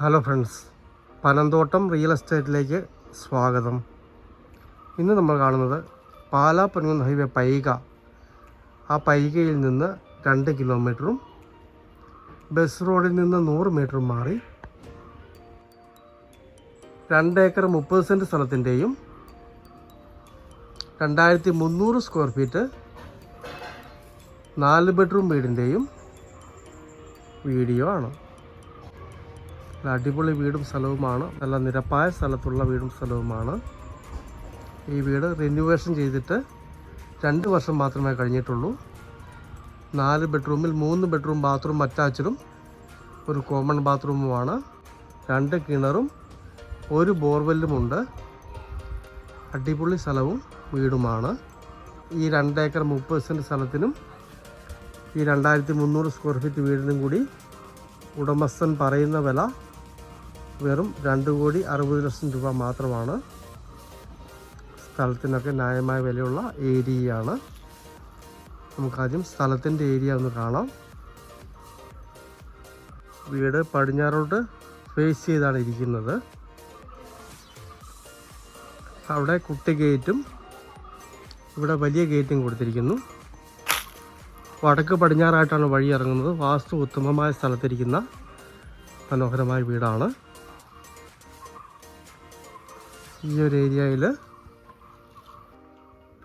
Hello friends Panamthottam real എസ്റ്റേറ്റിലേക്ക് സ്വാഗതം. ഇന്ന് നമ്മൾ കാണുന്നത് പാലാ പനൂൻ ഹൈവേ പൈക. ആ പൈകയിൽ നിന്ന് രണ്ട് കിലോമീറ്ററും ബസ് റോഡിൽ നിന്ന് നൂറ് മീറ്ററും മാറി രണ്ട് ഏക്കർ മുപ്പത് സെന്റ് സ്ഥലത്തിന്റെയും രണ്ടായിരത്തി മുന്നൂറ് സ്ക്വയർ ഫീറ്റ് നാല് ബെഡ്റൂം വീടിന്റെയും വീഡിയോ ആണ്. അടിപൊളി വീടും സ്ഥലവുമാണ്. നല്ല നിരപ്പായ സ്ഥലത്തുള്ള വീടും സ്ഥലവുമാണ്. ഈ വീട് റിന്യൂവേഷൻ ചെയ്തിട്ട് രണ്ട് വർഷം മാത്രമേ കഴിഞ്ഞിട്ടുള്ളൂ. നാല് ബെഡ്റൂമിൽ മൂന്ന് ബെഡ്റൂം ബാത്റൂം അറ്റാച്ചഡും ഒരു കോമൺ ബാത്റൂമുമാണ് രണ്ട് കിണറും ഒരു ബോർവെല്ലുമുണ്ട് അടിപൊളി സ്ഥലവും വീടുമാണ്. ഈ രണ്ടേക്കർ മുപ്പത് സെന്റ് സ്ഥലത്തിനും ഈ രണ്ടായിരത്തി മുന്നൂറ് സ്ക്വയർ ഫീറ്റ് വീടിനും കൂടി ഉടമസ്ഥൻ പറയുന്ന വില വെറും രണ്ട് കോടി അറുപത് ലക്ഷം രൂപ മാത്രമാണ്. സ്ഥലത്തിനൊക്കെ ന്യായമായ വിലയുള്ള ഏരിയയാണ്. നമുക്കാദ്യം സ്ഥലത്തിന്റെ ഏരിയ ഒന്ന് കാണാം. വീട് പടിഞ്ഞാറോട്ട് ഫേസ് ചെയ്താണ് ഇരിക്കുന്നത്. അവിടെ കുട്ടി ഗേറ്റും ഇവിടെ വലിയ ഗേറ്റും കൊടുത്തിരിക്കുന്നു. വടക്ക് പടിഞ്ഞാറായിട്ടാണ് വഴി ഇറങ്ങുന്നത്. വാസ്തു ഉത്തമമായ സ്ഥലത്തിരിക്കുന്ന മനോഹരമായ വീടാണ്. ഈ ഒരു ഏരിയയിൽ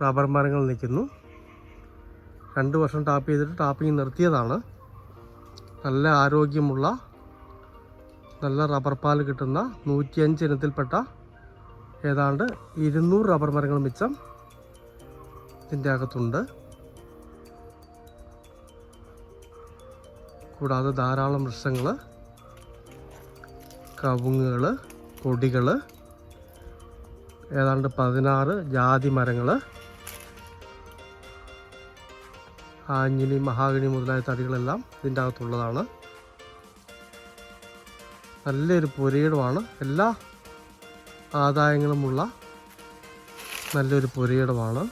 റബ്ബർ മരങ്ങൾ നിൽക്കുന്നു. രണ്ട് വർഷം ടാപ്പ് ചെയ്തിട്ട് ടാപ്പിംഗ് നിർത്തിയതാണ്. നല്ല ആരോഗ്യമുള്ള നല്ല റബ്ബർ പാൽ കിട്ടുന്ന നൂറ്റിയഞ്ച് ഇനത്തിൽപ്പെട്ട ഏതാണ്ട് ഇരുന്നൂറ് റബ്ബർ മരങ്ങൾ മിച്ചം ഇതിന്റെ അകത്തുണ്ട്. കൂടാതെ ധാരാളം വൃക്ഷങ്ങൾ കവുങ്ങുകൾ കൊടികൾ ഏതാണ്ട് പതിനാറ് ജാതി മരങ്ങൾ ആഞ്ഞിലി മഹാഗണി മുതലായ തടികളെല്ലാം ഇതിന്റെ അകത്തുള്ളതാണ്. നല്ലൊരു പുരയിടമാണ്. എല്ലാ ആദായങ്ങളുമുള്ള നല്ലൊരു പുരയിടമാണ്.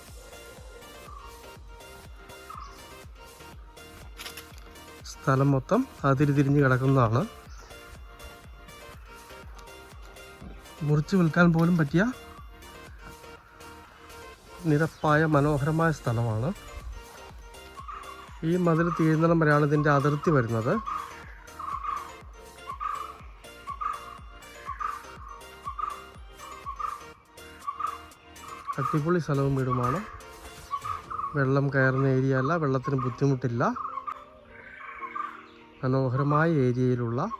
സ്ഥലം മൊത്തം അതിരിതിരിഞ്ഞ് കിടക്കുന്നതാണ്. മുറിച്ച് വിൽക്കാൻ പോലും പറ്റിയ നിരപ്പായ മനോഹരമായ സ്ഥലമാണ്. ഈ മതിൽ തീരുന്നിടം വരെയാണ് ഇതിന്റെ അതിർത്തി വരുന്നത്. അടിപൊളി സ്ഥലവും വീടുമാണ്. വെള്ളം കയറുന്ന ഏരിയ അല്ല വെള്ളത്തിന് ബുദ്ധിമുട്ടില്ല. മനോഹരമായ ഏരിയയിലുള്ള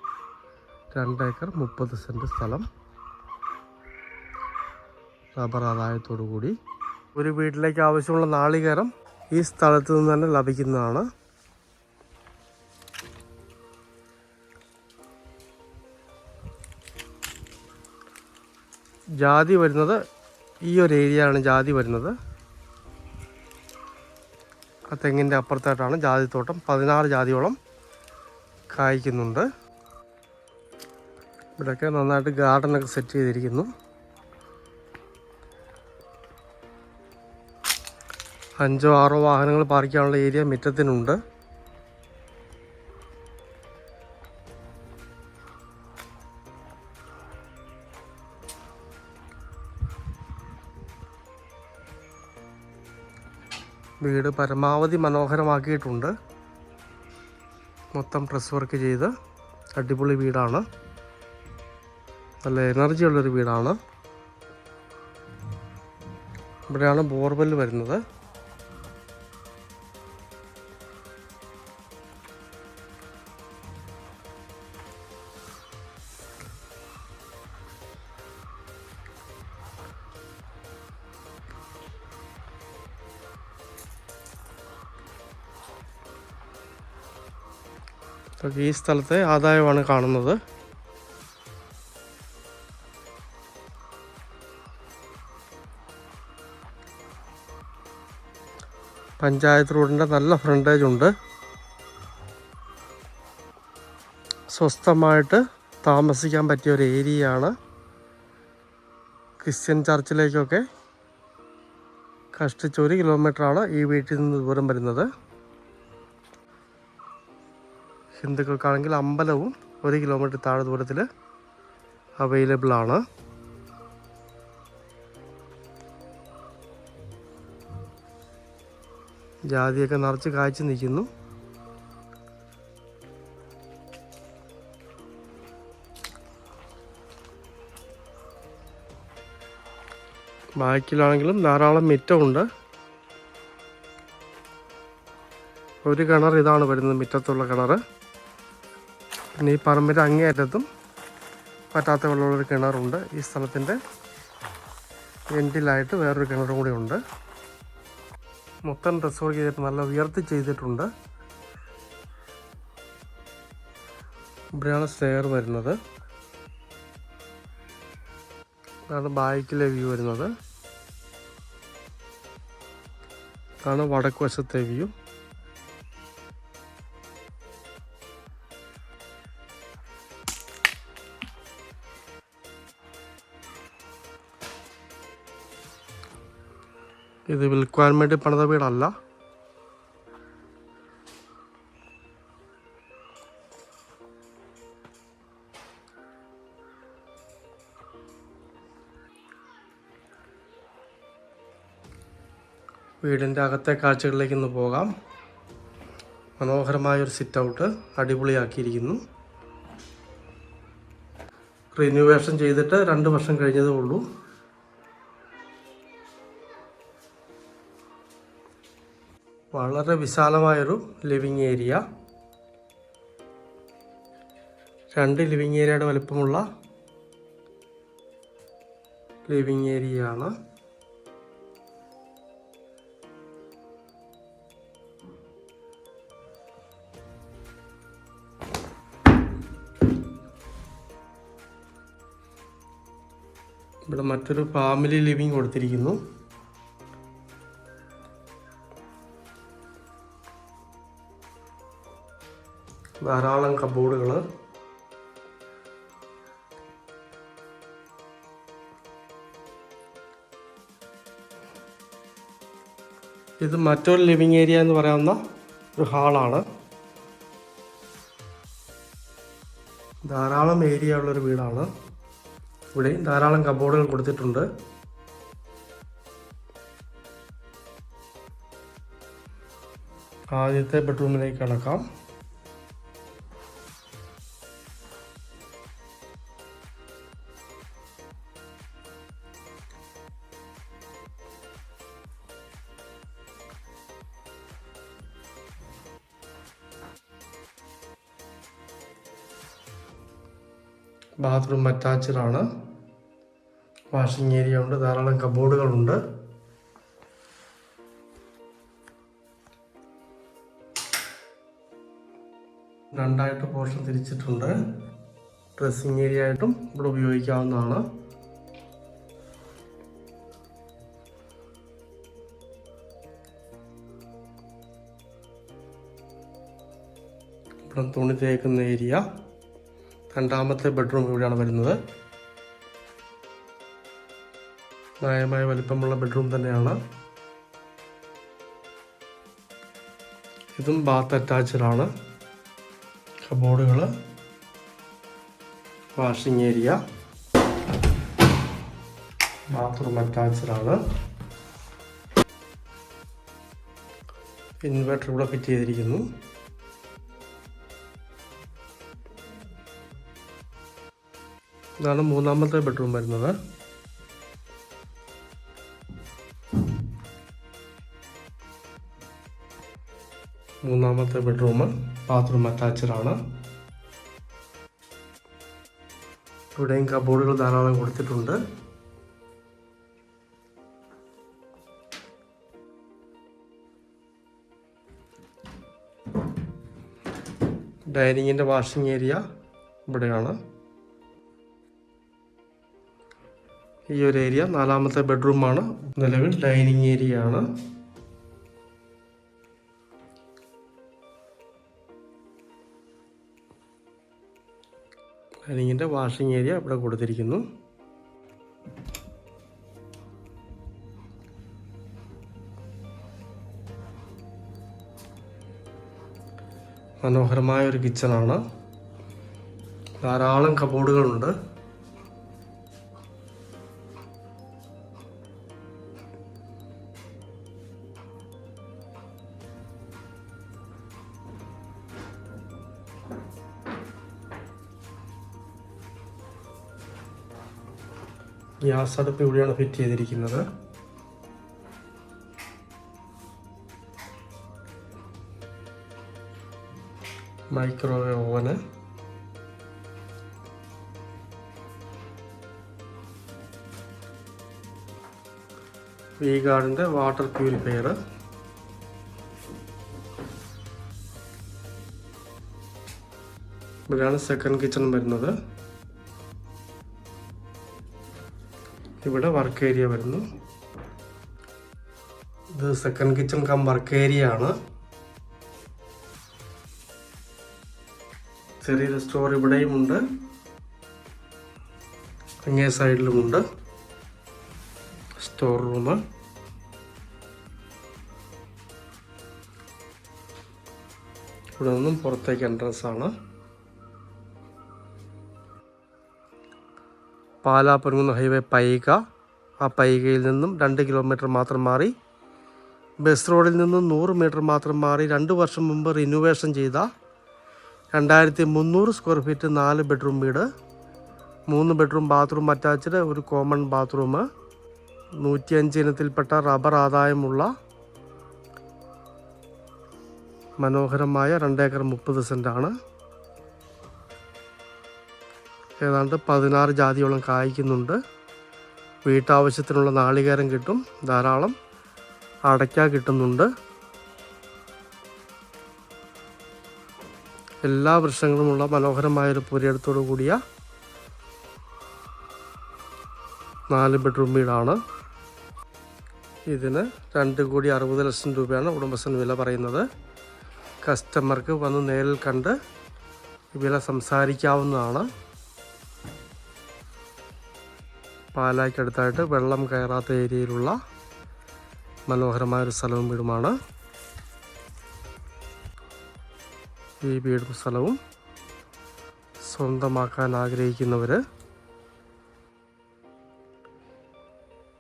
രണ്ടേക്കർ മുപ്പത് സെന്റ് സ്ഥലം. റബ്ബർ ആദായത്തോടു കൂടി ഒരു വീട്ടിലേക്ക് ആവശ്യമുള്ള നാളികേരം ഈ സ്ഥലത്ത് നിന്ന് തന്നെ ലഭിക്കുന്നതാണ്. ജാതി വരുന്നത് ഈ ഒരു ഏരിയയാണ് ജാതി വരുന്നത്. ആ തെങ്ങിന്റെ അപ്പുറത്തായിട്ടാണ് ജാതിത്തോട്ടം. പതിനാറ് ജാതിയോളം കായ്ക്കുന്നുണ്ട്. ഇവിടെയൊക്കെ നന്നായിട്ട് ഗാർഡനൊക്കെ സെറ്റ് ചെയ്തിരിക്കുന്നു. അഞ്ചോ ആറോ വാഹനങ്ങൾ പാർക്ക് ചെയ്യാനുള്ള ഏരിയ മുറ്റത്തിനുണ്ട്. വീട് പരമാവധി മനോഹരമാക്കിയിട്ടുണ്ട്. മൊത്തം ഡ്രസ് വർക്ക് ചെയ്ത് അടിപൊളി വീടാണ്. നല്ല എനർജി ഉള്ളൊരു വീടാണ്. ഇവിടെയാണ് ബോർവെൽ വരുന്നത്. ഇതൊക്കെ ഈ സ്ഥലത്തെ ആദായമാണ് കാണുന്നത്. പഞ്ചായത്ത് റോഡിന്റെ നല്ല ഫ്രണ്ടേജ് ഉണ്ട്. സ്വസ്ഥമായിട്ട് താമസിക്കാൻ പറ്റിയ ഒരു ഏരിയയാണ് ക്രിസ്ത്യൻ ചർച്ചിലേക്കൊക്കെ കഷ്ടിച്ച് ഒരു കിലോമീറ്ററാണ് ഈ വീട്ടിൽ നിന്ന് ദൂരം വരുന്നത്. ഹിന്ദുക്കൾക്കാണെങ്കിൽ അമ്പലവും ഒരു കിലോമീറ്റർ താഴെ ദൂരത്തിൽ അവൈലബിൾ ആണ്. ജാതിയൊക്കെ നിറച്ച് കാഴ്ച നിൽക്കുന്നു. ബാക്കിലാണെങ്കിലും ധാരാളം മിറ്റമുണ്ട്. ഒരു കിണർ ഇതാണ് വരുന്നത് മിറ്റത്തുള്ള കിണർ പിന്നെ ഈ പറമ്പിന്റെ അങ്ങേയറ്റത്തും പറ്റാത്ത വെള്ളമുള്ളൊരു കിണറുണ്ട്. ഈ സ്ഥലത്തിന്റെ എൻഡിലായിട്ട് വേറൊരു കിണറും കൂടി ഉണ്ട്. മൊത്തം റിസോർട്ട് ചെയ്തിട്ട് നല്ല ഉയർത്തി ചെയ്തിട്ടുണ്ട്. ഇവിടെയാണ് സ്റ്റെയർ വരുന്നത്. ഇതാണ് ബാക്കിലെ വ്യൂ വരുന്നത്. ഇതാണ് വടക്കുവശത്തെ വ്യൂ. ഇത് വിൽക്കുവാൻ വേണ്ടി പണിത വീടല്ല. വീടിന്റെ അകത്തെ കാഴ്ചകളിലേക്ക് ഒന്ന് പോകാം. മനോഹരമായൊരു സിറ്റ് ഔട്ട് അടിപൊളിയാക്കിയിരിക്കുന്നു. റിന്യൂവേഷൻ ചെയ്തിട്ട് രണ്ട് വർഷം കഴിഞ്ഞതേ ഉള്ളൂ. വളരെ വിശാലമായൊരു ലിവിങ് ഏരിയ. രണ്ട് ലിവിങ് ഏരിയയുടെ വലിപ്പമുള്ള ലിവിങ് ഏരിയ ആണ് ഇവിടെ മറ്റൊരു ഫാമിലി ലിവിങ് കൊടുത്തിരിക്കുന്നു. ധാരാളം കബോർഡുകൾ ഇത് മറ്റൊരു ലിവിങ് ഏരിയ എന്ന് പറയാവുന്ന ഒരു ഹാളാണ്. ധാരാളം ഏരിയ ഉള്ളൊരു വീടാണ്. ഇവിടെ ധാരാളം കബോർഡുകൾ കൊടുത്തിട്ടുണ്ട്. ആദ്യത്തെ ബെഡ്റൂമിലേക്ക് കടക്കാം. ബാത്റൂം അറ്റാച്ച്ഡ് ആണ് വാഷിംഗ് ഏരിയ ഉണ്ട് ധാരാളം കബോർഡുകളുണ്ട്. രണ്ടായിട്ട് പോർഷൻ തിരിച്ചിട്ടുണ്ട്. ഡ്രസ്സിങ് ഏരിയ ആയിട്ടും ഇവിടെ ഉപയോഗിക്കാവുന്നതാണ്. ഇവിടെ തുണി തേക്കുന്ന ഏരിയ. രണ്ടാമത്തെ ബെഡ്റൂം ഇവിടെയാണ് വരുന്നത്. ന്യായമായ വലിപ്പമുള്ള ബെഡ്റൂം തന്നെയാണ്. ഇതും ബാത്ത് അറ്റാച്ച്ഡ് ആണ്. കബോർഡുകൾ വാഷിംഗ് ഏരിയ ബാത്റൂം ആണ്. ഇൻവെർട്ടർ ഇവിടെ ഫിറ്റ് ചെയ്തിരിക്കുന്നു. ഇതാണ് മൂന്നാമത്തെ ബെഡ്റൂം വരുന്നത്. മൂന്നാമത്തെ ബെഡ്റൂം ബാത്റൂം ആണ്. ഇവിടെയും കബോർഡുകൾ ധാരാളം കൊടുത്തിട്ടുണ്ട്. ഡൈനിങ്ങിന്റെ വാഷിംഗ് ഏരിയ ഇവിടെയാണ്. ഈ ഒരു ഏരിയ നാലാമത്തെ ബെഡ്റൂമാണ് നിലവിൽ ഡൈനിങ് ഏരിയ ആണ്. ഡൈനിങ്ങിന്റെ വാഷിംഗ് ഏരിയ ഇവിടെ കൊടുത്തിരിക്കുന്നു. മനോഹരമായ ഒരു കിച്ചണാണ് ധാരാളം കബോർഡുകളുണ്ട് ഗ്യാസ് അടുപ്പ് ഇവിടെയാണ് ഫിറ്റ് ചെയ്തിരിക്കുന്നത്. മൈക്രോവേവ് ഓവന് വി ഗാർഡിന്റെ വാട്ടർ പ്യൂരിഫയർ. ഇവിടെയാണ് സെക്കൻഡ് കിച്ചൺ വരുന്നത്. ഇവിടെ വർക്ക് ഏരിയ വരുന്നു. ഇത് second kitchen cum work area ആണ്. ചെറിയൊരു സ്റ്റോർ ഇവിടെയും ഉണ്ട്. അങ്ങേ സൈഡിലുമുണ്ട് സ്റ്റോർ റൂം ഇവിടെ നിന്നും പുറത്തേക്ക് എൻട്രൻസ് ആണ്. പാലാ പൊൻകുന്ന് ഹൈവേ പൈക. ആ പൈകയിൽ നിന്നും രണ്ട് കിലോമീറ്റർ മാത്രം മാറി. ബസ് റോഡിൽ നിന്നും നൂറ് മീറ്റർ മാത്രം മാറി രണ്ട് വർഷം മുമ്പ് റിനോവേഷൻ ചെയ്ത രണ്ടായിരത്തി മുന്നൂറ് സ്ക്വയർ ഫീറ്റ് നാല് ബെഡ്റൂം വീട് മൂന്ന് ബെഡ്റൂം ബാത്റൂം അറ്റാച്ച്ഡ് ഒരു കോമൺ ബാത്റൂം നൂറ്റിയഞ്ച് ഇനത്തിൽപ്പെട്ട റബ്ബർ ആദായമുള്ള മനോഹരമായ രണ്ടേക്കർ മുപ്പത് സെന്റാണ് ഏതാണ്ട് പതിനാറ് ജാതിയോളം കായ്ക്കുന്നുണ്ട്. വീട്ടാവശ്യത്തിനുള്ള നാളികേരം കിട്ടും. ധാരാളം അടയ്ക്ക കിട്ടുന്നുണ്ട്. എല്ലാ വൃക്ഷങ്ങളുമുള്ള മനോഹരമായൊരു പുരയിടത്തോടു കൂടിയ നാല് ബെഡ്റൂം വീടാണ്. ഇതിന് രണ്ട് കോടി അറുപത് ലക്ഷം രൂപയാണ് ഉടമസ്ഥൻ വില പറയുന്നത്. കസ്റ്റമർക്ക് വന്ന് നേരിൽ കണ്ട് വില സംസാരിക്കാവുന്നതാണ്. പാലായ്ക്കടുത്തായിട്ട് വെള്ളം കയറാത്ത ഏരിയയിലുള്ള മനോഹരമായൊരു സ്ഥലവും വീടുമാണ്. ഈ വീടും സ്ഥലവും സ്വന്തമാക്കാൻ ആഗ്രഹിക്കുന്നവർ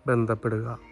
ബന്ധപ്പെടുക.